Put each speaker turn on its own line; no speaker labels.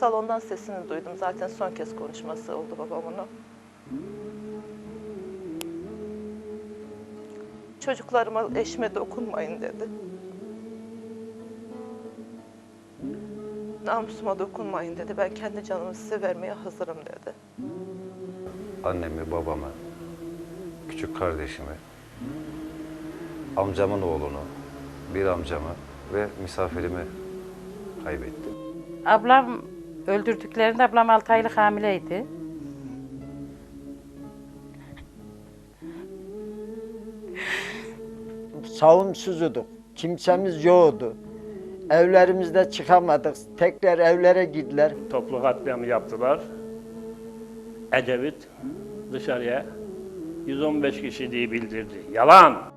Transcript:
Salondan sesini duydum. Zaten son kez konuşması oldu babamın o. Çocuklarıma, eşime dokunmayın dedi. Namusuma dokunmayın dedi. Ben kendi canımı size vermeye hazırım dedi.
Annemi, babamı, küçük kardeşimi, amcamın oğlunu, bir amcamı ve misafirimi kaybettim.
Ablam öldürdüklerinde ablam 6 aylık hamileydi.
savunsuzduk. Kimsemiz yoktu. Evlerimizde çıkamadık. Tekrar evlere gittiler.
Toplu katliamı yaptılar. Ecevit dışarıya 115 kişi diye bildirdi. Yalan!